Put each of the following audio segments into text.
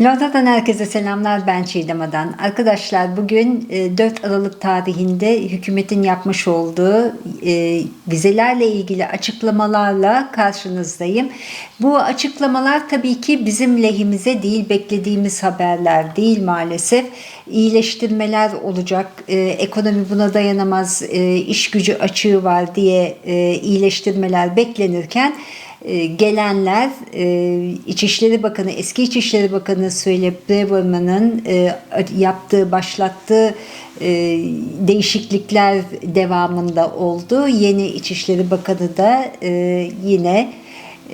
Londra'dan herkese selamlar ben Çiğdem Adan. Arkadaşlar bugün e, 4 Aralık tarihinde hükümetin yapmış olduğu e, vizelerle ilgili açıklamalarla karşınızdayım. Bu açıklamalar tabii ki bizim lehimize değil beklediğimiz haberler değil maalesef. İyileştirmeler olacak, e, ekonomi buna dayanamaz, e, iş gücü açığı var diye e, iyileştirmeler beklenirken e, gelenler e, İçişleri Bakanı, eski İçişleri Bakanı Söyle Braverman'ın e, yaptığı, başlattığı e, değişiklikler devamında oldu. Yeni İçişleri Bakanı da e, yine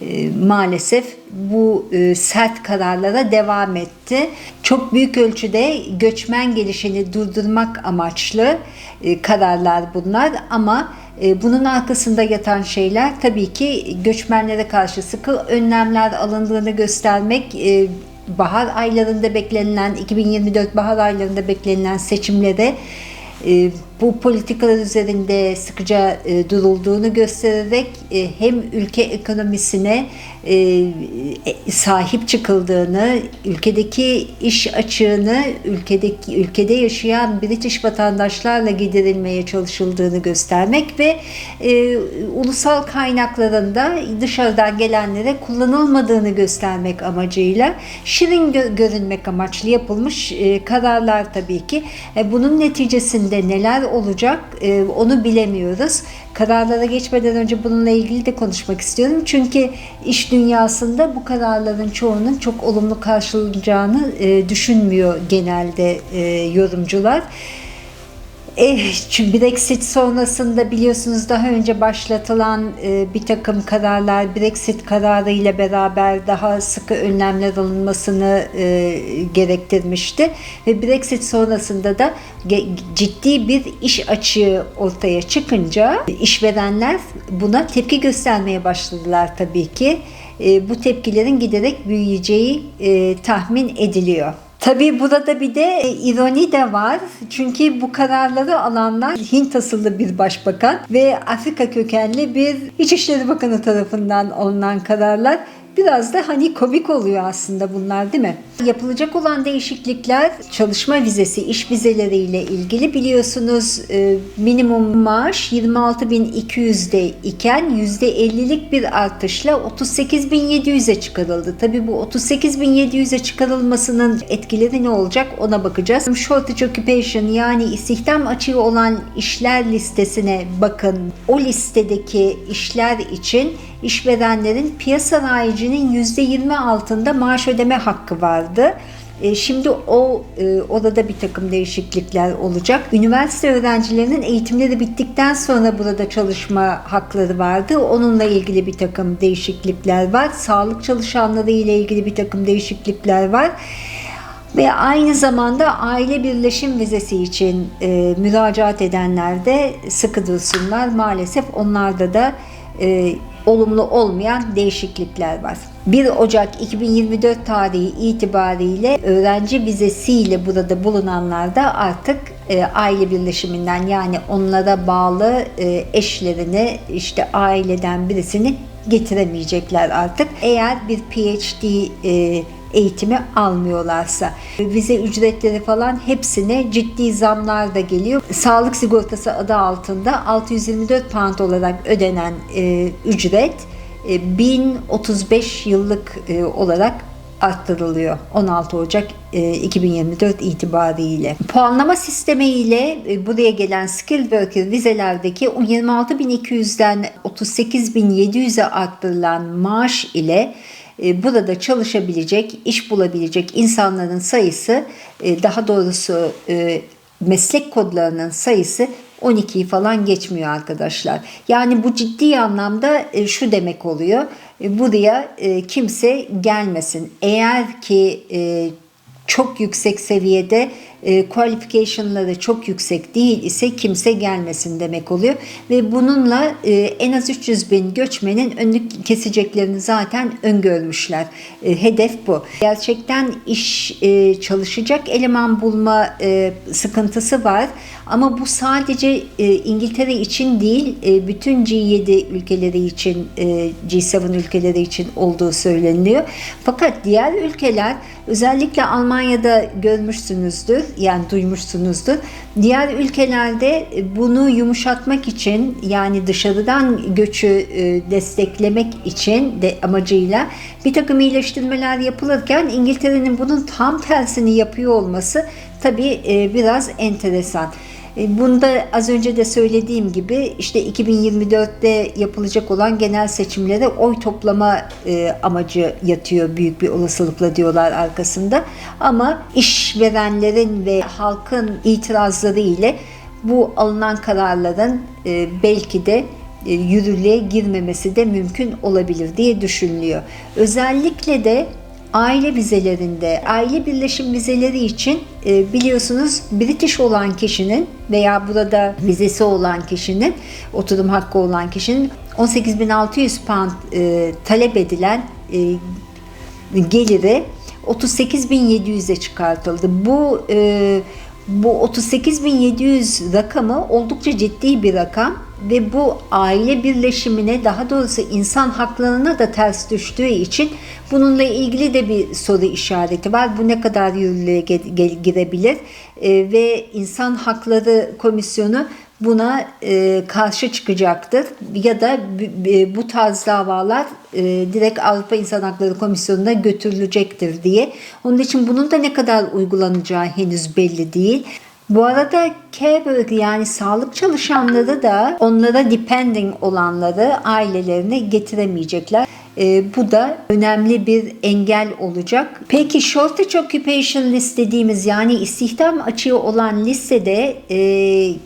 e, maalesef bu e, sert kararlara devam etti. Çok büyük ölçüde göçmen gelişini durdurmak amaçlı e, kararlar bunlar ama bunun arkasında yatan şeyler tabii ki göçmenlere karşı sıkı önlemler alındığını göstermek, bahar aylarında beklenilen 2024 bahar aylarında beklenilen seçimlere e, bu politikalar üzerinde sıkıca e, durulduğunu göstererek e, hem ülke ekonomisine e, e, sahip çıkıldığını, ülkedeki iş açığını ülkedeki ülkede yaşayan British vatandaşlarla giderilmeye çalışıldığını göstermek ve e, ulusal kaynaklarında dışarıdan gelenlere kullanılmadığını göstermek amacıyla şirin gö- görünmek amaçlı yapılmış e, kararlar tabii ki. E, bunun neticesinde neler olacak e, onu bilemiyoruz. Kararlara geçmeden önce bununla ilgili de konuşmak istiyorum. Çünkü iş dünyasında bu kararların çoğunun çok olumlu karşılanacağını e, düşünmüyor genelde e, yorumcular. E, çünkü Brexit sonrasında biliyorsunuz daha önce başlatılan e, bir takım kararlar Brexit kararı ile beraber daha sıkı önlemler alınmasını e, gerektirmişti ve Brexit sonrasında da ciddi bir iş açığı ortaya çıkınca işverenler buna tepki göstermeye başladılar tabii ki. E, bu tepkilerin giderek büyüyeceği e, tahmin ediliyor. Tabii burada bir de e, ironi de var. Çünkü bu kararları alanlar Hint asıllı bir başbakan ve Afrika kökenli bir İçişleri Bakanı tarafından alınan kararlar biraz da hani komik oluyor aslında bunlar değil mi? Yapılacak olan değişiklikler çalışma vizesi, iş vizeleriyle ilgili biliyorsunuz e, minimum maaş 26.200'de iken %50'lik bir artışla 38.700'e çıkarıldı. Tabii bu 38.700'e çıkarılmasının etkileri ne olacak ona bakacağız. Shortage Occupation yani istihdam açığı olan işler listesine bakın. O listedeki işler için işverenlerin piyasa rayicinin %20 altında maaş ödeme hakkı vardı. E, Şimdi o e, orada bir takım değişiklikler olacak. Üniversite öğrencilerinin eğitimleri bittikten sonra burada çalışma hakları vardı. Onunla ilgili bir takım değişiklikler var. Sağlık çalışanları ile ilgili bir takım değişiklikler var. Ve aynı zamanda aile birleşim vizesi için e, müracaat edenler de sıkı dursunlar. Maalesef onlarda da e, olumlu olmayan değişiklikler var. 1 Ocak 2024 tarihi itibariyle öğrenci vizesiyle burada bulunanlar da artık e, aile birleşiminden yani onlara bağlı e, eşlerini işte aileden birisini getiremeyecekler artık. Eğer bir PhD e, eğitimi almıyorlarsa. Vize ücretleri falan hepsine ciddi zamlar da geliyor. Sağlık sigortası adı altında 624 pound olarak ödenen e, ücret e, 1035 yıllık e, olarak arttırılıyor 16 Ocak e, 2024 itibariyle. Puanlama sistemi ile e, buraya gelen skilled worker vizelerdeki 26.200'den 38.700'e arttırılan maaş ile e, burada çalışabilecek, iş bulabilecek insanların sayısı, e, daha doğrusu e, meslek kodlarının sayısı 12'yi falan geçmiyor arkadaşlar. Yani bu ciddi anlamda şu demek oluyor. Buraya kimse gelmesin. Eğer ki çok yüksek seviyede e, qualification'ları çok yüksek değil ise kimse gelmesin demek oluyor. Ve bununla e, en az 300 bin göçmenin önünü keseceklerini zaten öngörmüşler. E, hedef bu. Gerçekten iş e, çalışacak eleman bulma e, sıkıntısı var. Ama bu sadece e, İngiltere için değil, e, bütün G7 ülkeleri için, e, G7 ülkeleri için olduğu söyleniyor. Fakat diğer ülkeler, özellikle Almanya'da görmüşsünüzdür, yani duymuşsunuzdur. Diğer ülkelerde bunu yumuşatmak için, yani dışarıdan göçü e, desteklemek için de amacıyla bir takım iyileştirmeler yapılırken İngiltere'nin bunun tam tersini yapıyor olması tabii e, biraz enteresan. E, Bunda az önce de söylediğim gibi işte 2024'te yapılacak olan genel seçimlere oy toplama e, amacı yatıyor büyük bir olasılıkla diyorlar arkasında. Ama işverenlerin ve halkın itirazları ile bu alınan kararların e, belki de yürürlüğe girmemesi de mümkün olabilir diye düşünülüyor. Özellikle de aile vizelerinde, aile birleşim vizeleri için e, biliyorsunuz British olan kişinin veya burada vizesi olan kişinin, oturum hakkı olan kişinin 18.600 pound e, talep edilen e, geliri 38.700'e çıkartıldı. Bu e, bu 38.700 rakamı oldukça ciddi bir rakam ve bu aile birleşimine daha doğrusu insan haklarına da ters düştüğü için bununla ilgili de bir soru işareti var. Bu ne kadar yürürlüğe girebilir e, ve insan hakları komisyonu buna e, karşı çıkacaktır ya da e, bu tarz davalar e, direkt Avrupa İnsan Hakları Komisyonu'na götürülecektir diye. Onun için bunun da ne kadar uygulanacağı henüz belli değil. Bu arada carework yani sağlık çalışanları da onlara depending olanları ailelerine getiremeyecekler. E, bu da önemli bir engel olacak. Peki shortage occupation list dediğimiz yani istihdam açığı olan listede e,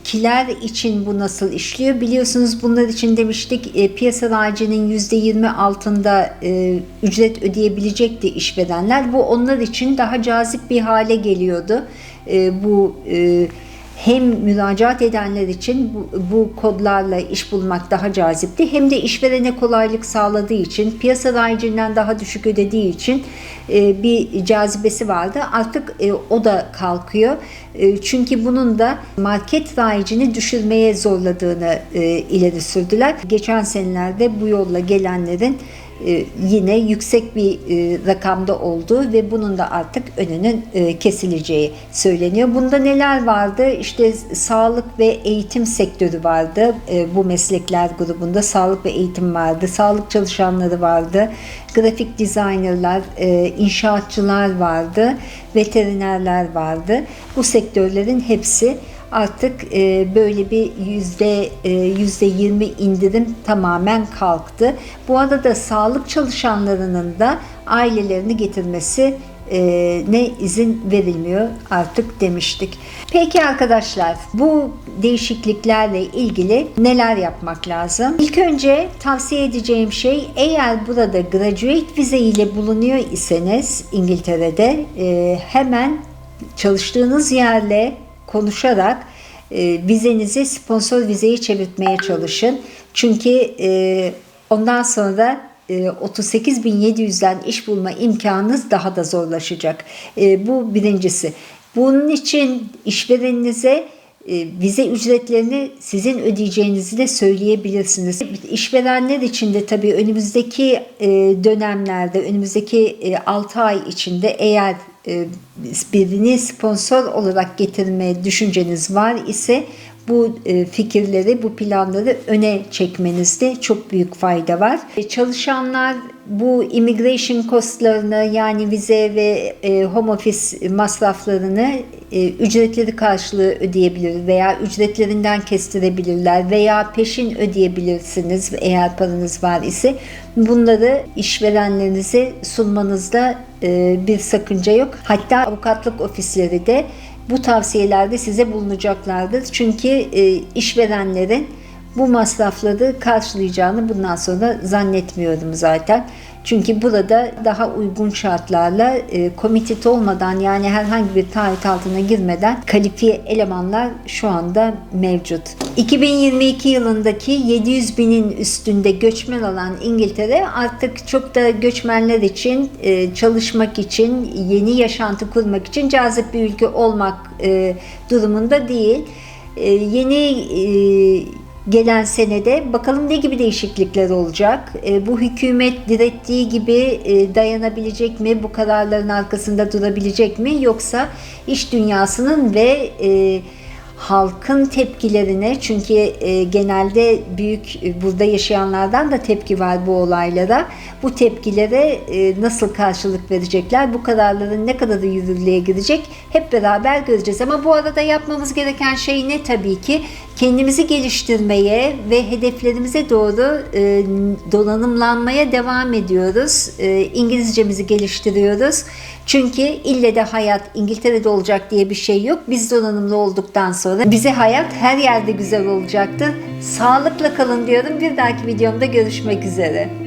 kiler için bu nasıl işliyor? Biliyorsunuz bunlar için demiştik e, piyasa raycının %20 altında e, ücret ödeyebilecekti işverenler. Bu onlar için daha cazip bir hale geliyordu. E, bu e, hem müracaat edenler için bu, bu kodlarla iş bulmak daha cazipti hem de işverene kolaylık sağladığı için piyasa rayicinden daha düşük ödediği için e, bir cazibesi vardı. Artık e, o da kalkıyor. E, çünkü bunun da market rayicini düşürmeye zorladığını e, ileri sürdüler. Geçen senelerde bu yolla gelenlerin yine yüksek bir e, rakamda olduğu ve bunun da artık önünün e, kesileceği söyleniyor. Bunda neler vardı? İşte sağlık ve eğitim sektörü vardı. Bu meslekler grubunda sağlık ve eğitim vardı. Sağlık çalışanları vardı. Grafik dizaynerlar, inşaatçılar vardı. Veterinerler vardı. Bu sektörlerin hepsi artık e, böyle bir yüzde e, yüzde yirmi indirim tamamen kalktı. Bu arada sağlık çalışanlarının da ailelerini getirmesi e, ne izin verilmiyor artık demiştik. Peki arkadaşlar bu değişikliklerle ilgili neler yapmak lazım? İlk önce tavsiye edeceğim şey eğer burada graduate vize ile bulunuyor iseniz İngiltere'de e, hemen çalıştığınız yerle konuşarak e, vizenizi sponsor vizeye çevirtmeye çalışın. Çünkü e, ondan sonra e, 38.700'den iş bulma imkanınız daha da zorlaşacak. E, bu birincisi. Bunun için işvereninize e, vize ücretlerini sizin ödeyeceğinizi de söyleyebilirsiniz. İşverenler için de tabii önümüzdeki e, dönemlerde, önümüzdeki 6 ay içinde eğer e, birini sponsor olarak getirme düşünceniz var ise bu e, fikirleri, bu planları öne çekmenizde çok büyük fayda var. E, çalışanlar bu immigration costlarını yani vize ve home office masraflarını ücretleri karşılığı ödeyebilir veya ücretlerinden kestirebilirler veya peşin ödeyebilirsiniz eğer paranız var ise bunları işverenlerinize sunmanızda bir sakınca yok. Hatta avukatlık ofisleri de bu tavsiyelerde size bulunacaklardır. Çünkü e, işverenlerin bu masrafları karşılayacağını bundan sonra zannetmiyorum zaten. Çünkü burada daha uygun şartlarla e, committed olmadan yani herhangi bir taahhüt altına girmeden kalifiye elemanlar şu anda mevcut. 2022 yılındaki 700 binin üstünde göçmen olan İngiltere artık çok da göçmenler için e, çalışmak için yeni yaşantı kurmak için cazip bir ülke olmak e, durumunda değil. E, yeni e, gelen senede bakalım ne gibi değişiklikler olacak? E, bu hükümet direttiği gibi e, dayanabilecek mi? Bu kararların arkasında durabilecek mi? Yoksa iş dünyasının ve e, halkın tepkilerine çünkü e, genelde büyük e, burada yaşayanlardan da tepki var bu olaylara. Bu tepkilere e, nasıl karşılık verecekler? Bu kararların ne kadarı yürürlüğe girecek? Hep beraber göreceğiz. Ama bu arada yapmamız gereken şey ne tabii ki? Kendimizi geliştirmeye ve hedeflerimize doğru donanımlanmaya devam ediyoruz. İngilizcemizi geliştiriyoruz. Çünkü ille de hayat İngiltere'de olacak diye bir şey yok. Biz donanımlı olduktan sonra bize hayat her yerde güzel olacaktır. Sağlıkla kalın diyorum. Bir dahaki videomda görüşmek üzere.